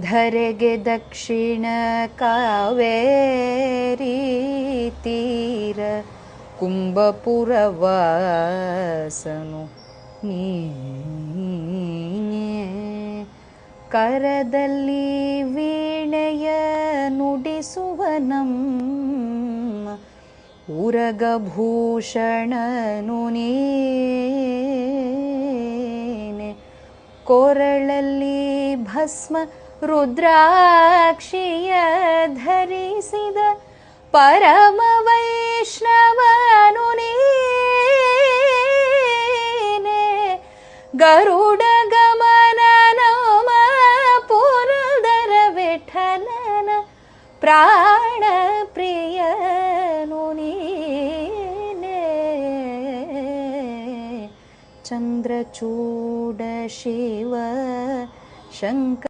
ಧರೆಗೆ ದಕ್ಷಿಣ ಕಾವೇರಿ ತೀರ ಕುಂಭಪುರವಾಸನು ನೀ ಕರದಲ್ಲಿ ವೀಣೆಯ ನುಡಿಸುವ ನಮ್ಮ ಉರಗಭೂಷಣನು ನೀನೆ ಕೊರಳಲ್ಲಿ ಭಸ್ಮ ರುದ್ರಾಕ್ಷಿಯ ಧರಿಸಿದ ಪರಮ ವೈಷ್ಣವನು ನೀನೆ ಗರುಡ ಗಮನ ನಮ ಪುರದರ ವಿಠಲನ ಪ್ರಾಣ ಪ್ರಿಯನು चन्द्रचूडशिव शङ्कर